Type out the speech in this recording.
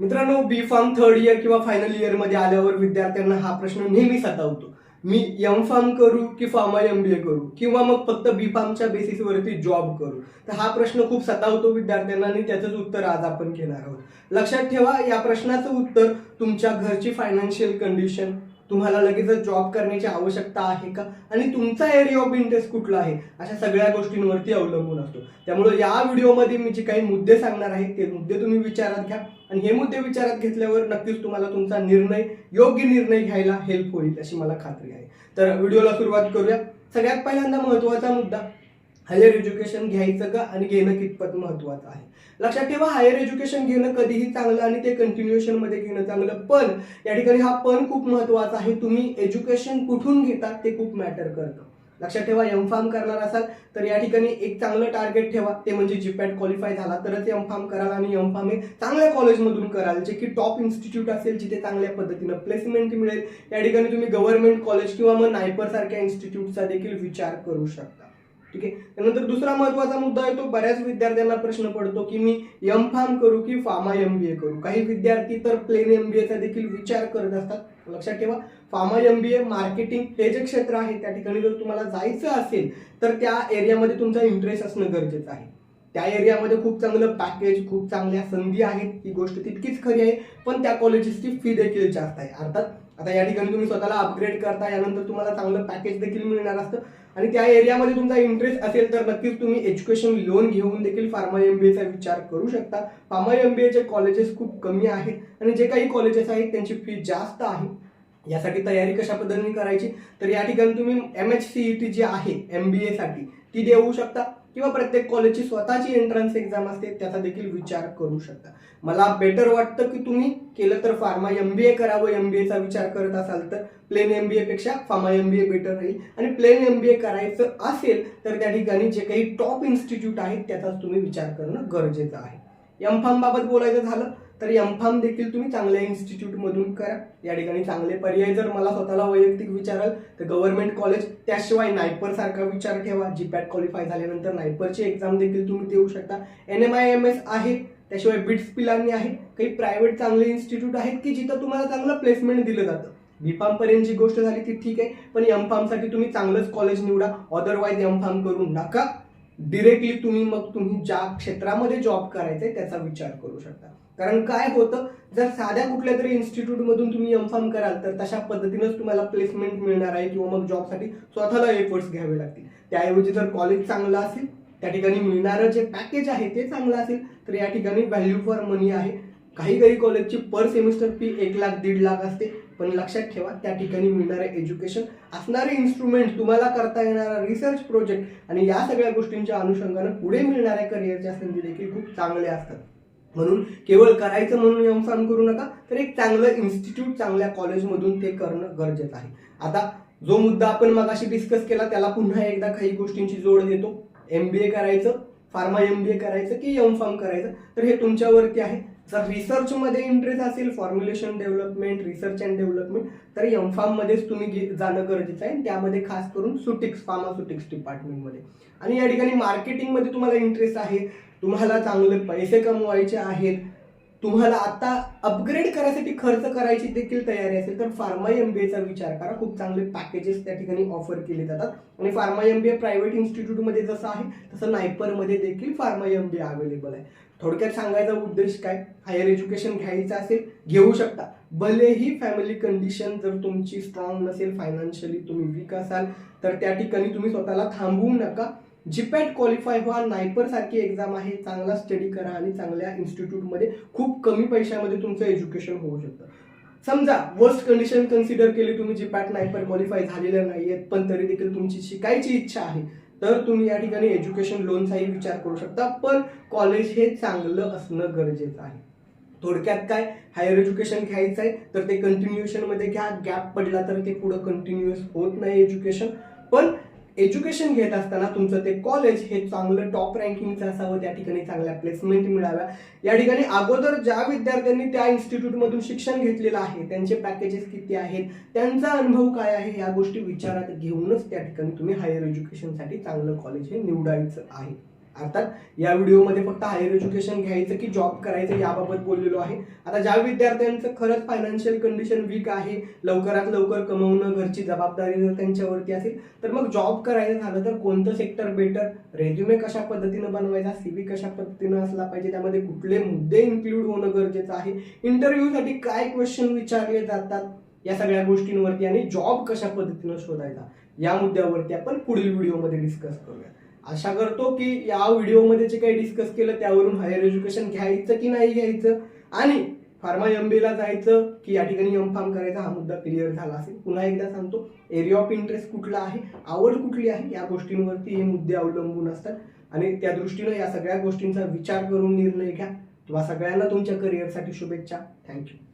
मित्रांनो B pharm third year किंवा final इयरमध्ये आल्यावर विद्यार्थ्यांना हा प्रश्न नेहमी सतावतो. मी एम फार्म करू की फार्मा एम बी ए करू? किंवा मग फक्त बी फार्मच्या बेसिसवरती जॉब करू? तर हा प्रश्न खूप सतावतो विद्यार्थ्यांना आणि त्याचंच उत्तर आज आपण घेणार आहोत. लक्षात ठेवा या प्रश्नाचं उत्तर तुमच्या घरची फायनान्शियल कंडिशन तुम्हाला लगेचच जॉब करण्याची आवश्यकता आहे का? आणि तुमचा एरिया ऑफ इंटरेस्ट कुठला आहे? अशा सगळ्या गोष्टींवरती अवलंबून असतो. त्यामुळे या व्हिडिओमध्ये मी जे काही मुद्दे सांगणार आहे ते मुद्दे तुम्ही विचारात घ्या. आणि हे मुद्दे विचारात घेतल्यावर नक्कीच तुम्हाला तुमचा निर्णय योग्य निर्णय घ्यायला हेल्प होईल अशी मला खात्री आहे. तर व्हिडिओला सुरुवात करूया. सगळ्यात पहिल्यांदा महत्त्वाचा मुद्दा हायर एज्युकेशन घ्यायचं का आणि घेणं कितपत महत्त्वाचं आहे? लक्षात ठेवा हायर एज्युकेशन घेणं कधीही चांगलं आणि ते कंटिन्युएशनमध्ये घेणं चांगलं. पण या ठिकाणी हा पण खूप महत्त्वाचा आहे. तुम्ही एज्युकेशन कुठून घेता ते खूप मॅटर करतं. लक्षात ठेवा एम फार्म करणार असाल तर या ठिकाणी एक चांगलं टार्गेट ठेवा. ते म्हणजे जीपॅट क्वालिफाय झाला तरच एम फार्म कराल आणि एम फार्म हे चांगल्या कॉलेजमधून कराल. जे की टॉप इन्स्टिट्यूट असेल जिथे चांगल्या पद्धतीनं प्लेसमेंट मिळेल. या ठिकाणी तुम्ही गव्हर्नमेंट कॉलेज किंवा मग नायपर सारख्या इन्स्टिट्यूटचा देखील विचार करू शकता. ठीक आहे? त्यानंतर दुसरा महत्त्वाचा मुद्दा येतो बऱ्याच विद्यार्थ्यांना प्रश्न पडतो की मी एम फार्म करू की फार्मा एम बी ए करू? काही विद्यार्थी तर प्लेन एम बी एचा देखील विचार करत असतात. लक्षात ठेवा pharma M B A marketing हे जे क्षेत्र आहे त्या ठिकाणी जर तुम्हाला जायचं असेल तर त्या एरियामध्ये तुमचा इंटरेस्ट असणं गरजेचं आहे. त्या एरियामध्ये खूप चांगलं पॅकेज खूप चांगल्या संधी आहेत ही गोष्ट तितकीच खरी आहे पण त्या कॉलेजेसची फी देखील जास्त आहे. अर्थात आता या ठिकाणी तुम्ही स्वतःला अपग्रेड करता यानंतर तुम्हाला चांगलं पॅकेज देखील मिळणार असतं. आणि त्या एरियामध्ये तुमचा इंटरेस्ट असेल तर नक्कीच तुम्ही एज्युकेशन लोन घेऊन देखील फार्मा एम बी एचा विचार करू शकता. फार्मा एम बी एचे कॉलेजेस खूप कमी आहेत आणि जे काही कॉलेजेस आहेत त्यांची फी जास्त आहे. यासाठी तयारी कशा पद्धतीने करायची? तर या ठिकाणी तुम्ही M H C E T जी आहे एम बी एसाठी ती देऊ शकता. किंवा प्रत्येक कॉलेजची स्वतःची एंट्रन्स एक्झाम असते त्याचा देखील विचार करू शकता. मला बेटर वाटतं की तुम्ही केलं तर फार्मा एम बी ए करावं एम बी एचा विचार करत असाल तर प्लेन एम बी पेक्षा pharma M B A better राहील. आणि प्लेन एम बी ए करायचं असेल तर त्या ठिकाणी जे काही टॉप इन्स्टिट्यूट आहेत त्याचाच तुम्ही विचार करणं गरजेचं आहे. एम फार्म बाबत बोलायचं झालं तर एम फार्म देखील तुम्ही चांगल्या इन्स्टिट्यूटमधून करा. या ठिकाणी चांगले पर्याय जर मला स्वतःला वैयक्तिक विचाराल तर गव्हर्नमेंट कॉलेज त्याशिवाय नायपरसारखा विचार ठेवा. जीपॅट क्वालिफाय झाल्यानंतर नायपरची एक्झाम देखील तुम्ही देऊ शकता. N M I M S आहे त्याशिवाय बिट्स पिलांनी आहे. काही प्रायव्हेट चांगले इन्स्टिट्यूट आहेत की जिथं तुम्हाला चांगलं प्लेसमेंट दिलं जातं. बी पर्यंत जी गोष्ट झाली ती ठीक आहे पण एम फार्मसाठी तुम्ही चांगलंच कॉलेज निवडा. अदरवाईज एम फार्म करू नका. डिरेक्टली तुम्ही मग तुम्ही ज्या क्षेत्रामध्ये जॉब करायचंय त्याचा विचार करू शकता. कारण काय होतं जर साध्या कुठल्या तरी इन्स्टिट्यूटमधून तुम्ही एम फार्म कराल तर तशा पद्धतीनंच तुम्हाला प्लेसमेंट मिळणार आहे किंवा मग जॉबसाठी स्वतःला एफर्ट्स घ्यावे लागतील. त्याऐवजी जर कॉलेज चांगलं असेल त्या ठिकाणी मिळणारं जे पॅकेज आहे ते चांगलं असेल तर या ठिकाणी व्हॅल्यू फॉर मनी आहे. काही काही कॉलेजची पर सेमिस्टर फी एक लाख दीड लाख असते. पण लक्षात ठेवा त्या ठिकाणी मिळणारे एज्युकेशन असणारे इन्स्ट्रुमेंट तुम्हाला करता येणारा रिसर्च प्रोजेक्ट आणि या सगळ्या गोष्टींच्या अनुषंगानं पुढे मिळणाऱ्या करिअरच्या संधी देखील खूप चांगल्या असतात. म्हणून केवळ करायचं म्हणून एम करू नका तर एक चांगलं इन्स्टिट्यूट चांगल्या कॉलेजमधून ते करणं गरजेचं आहे. आता जो मुद्दा आपण मगाशी डिस्कस केला त्याला पुन्हा एकदा काही गोष्टींची जोड देतो. एम बी ए करायचं फार्मा एम बी ए करायचं की एम फार्म करायचं तर हे तुमच्यावरती आहे. जर रिसर्चमध्ये इंटरेस्ट असेल formulation development research and development तर एम फार्ममध्येच तुम्ही जाणं गरजेचं आहे. त्यामध्ये खास करून सुटिक्स फार्मासुटिक्स डिपार्टमेंटमध्ये आणि या ठिकाणी मार्केटिंगमध्ये तुम्हाला इंटरेस्ट आहे. तुम्हाला चांगले पैसे कमवायचे आहेत. तुम्हाला आता अपग्रेड करायसाठी खर्च करायची देखील तयारी असेल तर फार्मा एम बी एचा विचार करा. खूप चांगले पॅकेजेस त्या ठिकाणी ऑफर केले जातात. आणि pharma M B A private इन्स्टिट्यूटमध्ये जसं आहे तसं नायपरमध्ये देखील pharma M B A available आहे. थोडक्यात सांगायचा उद्देश काय? हायर एज्युकेशन घ्यायचं असेल घेऊ शकता. भलेही फॅमिली कंडिशन जर तुमची स्ट्रॉंग नसेल फायनान्शियली तुम्ही वीक असाल तर त्या ठिकाणी तुम्ही स्वतःला थांबवू नका. जीपॅट क्वालिफाय व्हा. नायपर सारखी एक्झाम आहे. चांगला स्टडी करा आणि चांगल्या इन्स्टिट्यूटमध्ये खूप कमी पैशामध्ये तुमचं एज्युकेशन होऊ शकतं. समजा वर्स्ट कंडिशन कन्सिडर केली तुम्ही जीपॅट नायपर क्वालिफाय झालेलं नाहीयेत पण तरी देखील तुमची शिकायची इच्छा आहे. तर तुम्ही या ठिकाणी एज्युकेशन लोनचाही विचार करू शकता पण कॉलेज हे चांगलं असणं गरजेचं आहे. थोडक्यात काय? हायर एज्युकेशन घ्यायचं आहे तर ते कंटिन्युएशनमध्ये घ्या. गॅप पडला तर ते पुढं कंटिन्युअस होत नाही एज्युकेशन पण एज्युकेशन घेत असताना तुमचं ते कॉलेज हे चांगलं टॉप रँकिंगचं असावं त्या ठिकाणी चांगल्या प्लेसमेंट मिळाव्या. या ठिकाणी अगोदर ज्या विद्यार्थ्यांनी त्या इन्स्टिट्यूटमधून शिक्षण घेतलेलं आहे त्यांचे पॅकेजेस किती आहेत त्यांचा अनुभव काय आहे या गोष्टी विचारात घेऊनच त्या ठिकाणी तुम्ही हायर एज्युकेशनसाठी चांगलं कॉलेज हे निवडायचं आहे. अर्थात या व्हिडिओमध्ये फक्त हायर एज्युकेशन घ्यायचं की जॉब करायचं याबाबत बोललेलो आहे. आता ज्या विद्यार्थ्यांचं खरंच फायनान्शियल कंडिशन वीक आहे लवकरात लवकर कमवणं घरची जबाबदारी जर त्यांच्यावरती असेल तर मग जॉब करायचं झालं तर कोणतं सेक्टर बेटर रेझ्युमे कशा पद्धतीनं बनवायचा? सीवी कशा पद्धतीनं असला पाहिजे? त्यामध्ये कुठले मुद्दे इन्क्लूड होणं गरजेचं आहे? इंटरव्ह्यूसाठी काय क्वेश्चन विचारले जातात? या सगळ्या गोष्टींवरती आणि जॉब कशा पद्धतीनं शोधायचा? या मुद्द्यावरती आपण पुढील व्हिडिओमध्ये डिस्कस करूया. आशा करतो की या व्हिडिओमध्ये जे काही डिस्कस केलं त्यावरून हायर एज्युकेशन घ्यायचं की नाही घ्यायचं? आणि फार्मा एम ला जायचं की या ठिकाणी एम फार्म करायचा हा मुद्दा क्लिअर झाला असेल. पुन्हा एकदा सांगतो एरिया ऑफ इंटरेस्ट कुठला आहे? आवड कुठली आहे? या गोष्टींवरती हे मुद्दे अवलंबून असतात. आणि त्या दृष्टीनं या सगळ्या गोष्टींचा विचार करून निर्णय घ्या. तुम्हा सगळ्यांना तुमच्या करिअरसाठी शुभेच्छा. थँक्यू